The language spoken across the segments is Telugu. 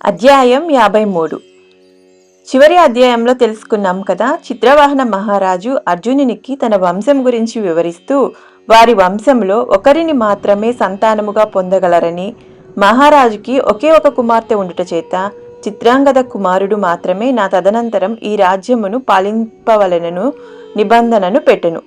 అధ్యాయం యాభై మూడు. చివరి అధ్యాయంలో తెలుసుకున్నాం కదా చిత్రవాహన మహారాజు అర్జునునికి తన వంశం గురించి వివరిస్తూ వారి వంశంలో ఒకరిని మాత్రమే సంతానముగా పొందగలరని మహారాజుకి ఒకే ఒక కుమార్తె ఉండుట చేత చిత్రాంగద కుమారుడు మాత్రమే నా తదనంతరం ఈ రాజ్యమును పాలింపవలనను నిబంధనను పెట్టెను.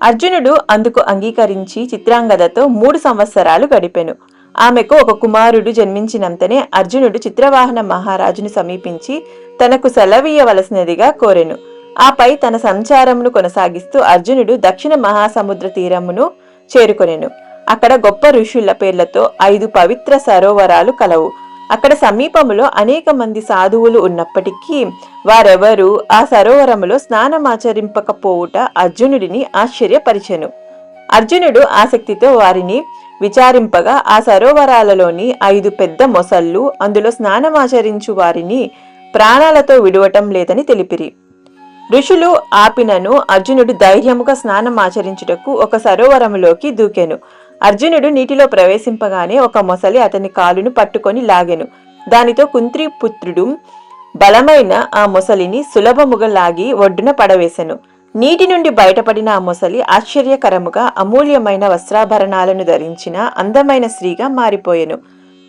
అర్జునుడు అందుకు అంగీకరించి చిత్రాంగదతో మూడు సంవత్సరాలు గడిపెను. ఆమెకు ఒక కుమారుడు జన్మించినంతనే అర్జునుడు చిత్రవాహన మహారాజును సమీపించి తనకు సెలవీయవలసినదిగా కోరెను. ఆపై తన సంచారమును కొనసాగిస్తూ అర్జునుడు దక్షిణ మహాసముద్ర తీరమును చేరుకొనెను. అక్కడ గొప్ప ఋషుల పేర్లతో ఐదు పవిత్ర సరోవరాలు కలవు. అక్కడ సమీపములో అనేక మంది సాధువులు ఉన్నప్పటికీ వారెవరూ ఆ సరోవరములో స్నానమాచరింపకపోవుట అర్జునుడిని ఆశ్చర్యపరిచెను. అర్జునుడు ఆసక్తితో వారిని విచారింపగా ఆ సరోవరాలలోని ఐదు పెద్ద మొసళ్ళు అందులో స్నానమాచరించు వారిని ప్రాణాలతో విడవటం లేదని తెలిపిరి. ఋషులు ఆపినను అర్జునుడు ధైర్యముగా స్నానమాచరించుటకు ఒక సరోవరములోకి దూకెను. అర్జునుడు నీటిలో ప్రవేశింపగానే ఒక మొసలి అతని కాలును పట్టుకొని లాగెను. దానితో కుంత్రి పుత్రుడు బలమైన ఆ మొసలిని సులభముగా లాగి ఒడ్డున పడవేశెను నీటి నుండి బయటపడిన ఆ మొసలి ఆశ్చర్యకరముగా అమూల్యమైన వస్త్రాభరణాలను ధరించిన అందమైన స్త్రీగా మారిపోయెను.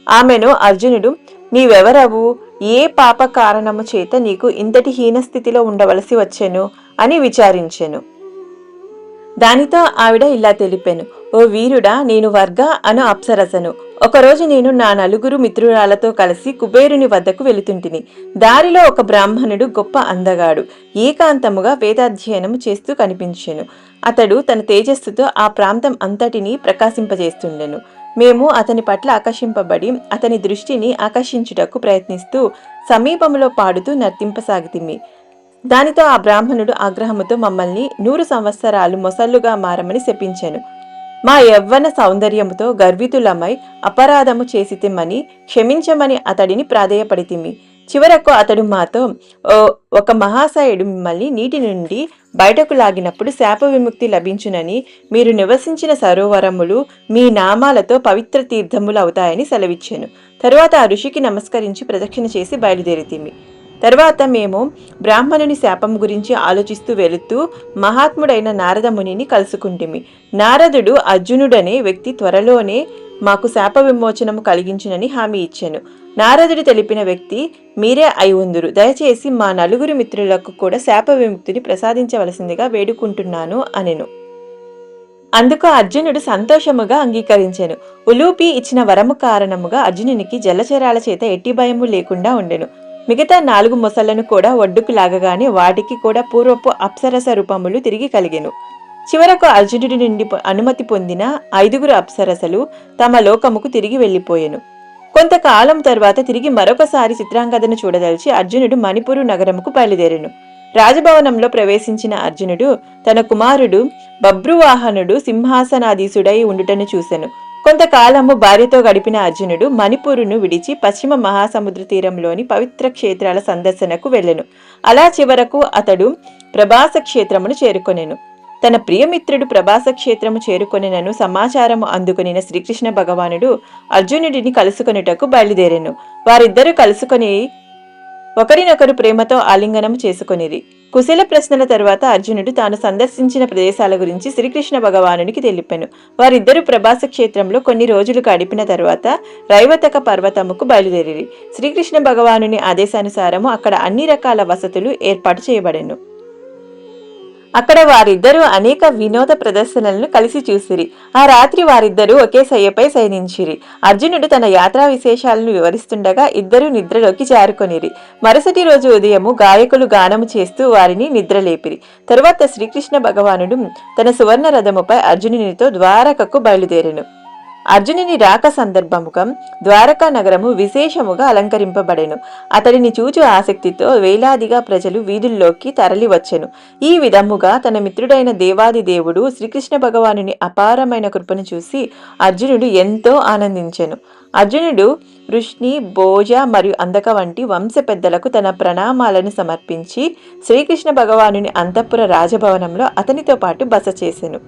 ఆమెను అర్జునుడు నీవెవరవు? ఏ పాప కారణము చేత నీకు ఇంతటి హీనస్థితిలో ఉండవలసి వచ్చెను? అని విచారించెను. దానితో ఆవిడ ఇలా తెలిపాను ఓ వీరుడా నేను వర్గ అను అప్సరసను. ఒకరోజు నేను నా నలుగురు మిత్రురాలతో కలిసి కుబేరుని వద్దకు వెళుతుంటిని. దారిలో ఒక బ్రాహ్మణుడు గొప్ప అందగాడు. ఏకాంతముగా వేదాధ్యయనం చేస్తూ కనిపించెను. అతడు తన తేజస్సుతో ఆ ప్రాంతం అంతటినీ ప్రకాశింపజేస్తుండెను. మేము అతని పట్ల ఆకర్షింపబడి అతని దృష్టిని ఆకర్షించుటకు ప్రయత్నిస్తూ సమీపంలో పాడుతూ నర్తింపసాగితిమి. దానితో ఆ బ్రాహ్మణుడు ఆగ్రహముతో మమ్మల్ని నూరు సంవత్సరాలు మొసళ్ళుగా మారమని శపించెను. మా యవ్వన సౌందర్యముతో గర్వితులమై అపరాధము చేసితిమ్మని క్షమించమని అతడిని ప్రాధేయపడితిమి చివరకు అతడు మాతో "ఓ, ఒక మహాశయుడు మిమ్మల్ని నీటి నుండి బయటకు లాగినప్పుడు శాప విముక్తి లభించునని మీరు నివసించిన సరోవరములు మీ నామాలతో పవిత్ర తీర్థములు అవుతాయని సెలవిచ్చాను. తరువాత ఆ ఋషికి నమస్కరించి ప్రదక్షిణ చేసి బయలుదేరితిమి తర్వాత మేము బ్రాహ్మణుని శాపం గురించి ఆలోచిస్తూ వెళుతూ మహాత్ముడైన నారద మునిని కలుసుకుంటిమి. నారదుడు అర్జునుడనే వ్యక్తి త్వరలోనే మాకు శాప విమోచనము కలిగించునని హామీ ఇచ్చాను. నారదుడు తెలిపిన వ్యక్తి మీరే అయి ఉందురు. దయచేసి మా నలుగురు మిత్రులకు కూడా శాప విముక్తిని ప్రసాదించవలసిందిగా వేడుకుంటున్నాను అనెను. అందుకు అర్జునుడు సంతోషముగా అంగీకరించెను. ఉలూపి ఇచ్చిన వరము కారణముగా అర్జునునికి జలచరాల చేత ఎట్టి భయము లేకుండా ఉండెను. మిగతా నాలుగు మొసళ్ళను కూడా ఒడ్డుకు లాగగానే వాటికి కూడా పూర్వపు అప్సరస రూపములు తిరిగి కలిగెను. చివరకు అర్జునుడి నుండి అనుమతి పొందిన ఐదుగురు అప్సరసలు తమ లోకముకు తిరిగి వెళ్ళిపోయెను కొంతకాలం తర్వాత తిరిగి మరొకసారి చిత్రాంగదను చూడదలిచి అర్జునుడు మణిపురు నగరముకు బయలుదేరెను. రాజభవనంలో ప్రవేశించిన అర్జునుడు తన కుమారుడు బబ్రువాహనుడు సింహాసనాధీసుడై ఉండుటను చూసెను. కొంతకాలము భార్యతో గడిపిన అర్జునుడు మణిపూరును విడిచి పశ్చిమ మహాసముద్ర తీరంలోని పవిత్ర క్షేత్రాల సందర్శనకు వెళ్ళెను. అలా చివరకు అతడు ప్రభాస క్షేత్రమును చేరుకొనెను. తన ప్రియమిత్రుడు ప్రభాస క్షేత్రము చేరుకొనినను సమాచారము అందుకొనిన శ్రీకృష్ణ భగవానుడు అర్జునుడిని కలుసుకొనుటకు బయలుదేరెను. వారిద్దరూ కలుసుకొని ఒకరినొకరు ప్రేమతో ఆలింగనం చేసుకొనిరి. కుశల ప్రశ్నల తర్వాత అర్జునుడు తాను సందర్శించిన ప్రదేశాల గురించి శ్రీకృష్ణ భగవానునికి తెలిపాను. వారిద్దరూ ప్రభాస క్షేత్రంలో కొన్ని రోజులు గడిపిన తరువాత రైవతక పర్వతముకు బయలుదేరి శ్రీకృష్ణ భగవానుని ఆదేశానుసారము అక్కడ అన్ని రకాల వసతులు ఏర్పాటు చేయబడెను. అక్కడ వారిద్దరూ అనేక వినోద ప్రదర్శనలను కలిసి చూసిరి. ఆ రాత్రి వారిద్దరూ ఒకే శయ్యపై శయనించిరి అర్జునుడు తన యాత్రా విశేషాలను వివరిస్తుండగా ఇద్దరూ నిద్రలోకి జారుకొనిరి. మరుసటి రోజు ఉదయము గాయకులు గానము చేస్తూ వారిని నిద్రలేపిరి. తరువాత శ్రీకృష్ణ భగవానుడు తన సువర్ణ రథముపై అర్జునునితో ద్వారకకు బయలుదేరెను. అర్జునుని రాక సందర్భముగా ద్వారకా నగరము విశేషముగా అలంకరింపబడెను. అతడిని చూచు ఆసక్తితో వేలాదిగా ప్రజలు వీధుల్లోకి తరలివచ్చెను. ఈ విధముగా తన మిత్రుడైన దేవాది దేవుడు శ్రీకృష్ణ భగవానుని అపారమైన కృపను చూసి అర్జునుడు ఎంతో ఆనందించెను. అర్జునుడు వృష్ణి భోజ మరియు అందక వంటి వంశ పెద్దలకు తన ప్రణామాలను సమర్పించి శ్రీకృష్ణ భగవానుని అంతఃపుర రాజభవనంలో అతనితో పాటు బస చేసెను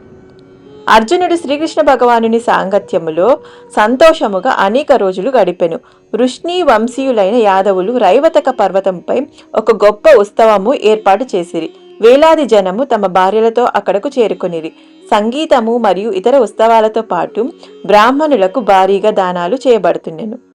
అర్జునుడు శ్రీకృష్ణ భగవానుని సాంగత్యములో సంతోషముగా అనేక రోజులు గడిపెను. వృష్ణి వంశీయులైన యాదవులు రైవతక పర్వతంపై ఒక గొప్ప ఉత్సవము ఏర్పాటు చేసిరి. వేలాది జనము తమ భార్యలతో అక్కడకు చేరుకొనిరి. సంగీతము మరియు ఇతర ఉత్సవాలతో పాటు బ్రాహ్మణులకు భారీగా దానాలు చేయబడుతున్నాను.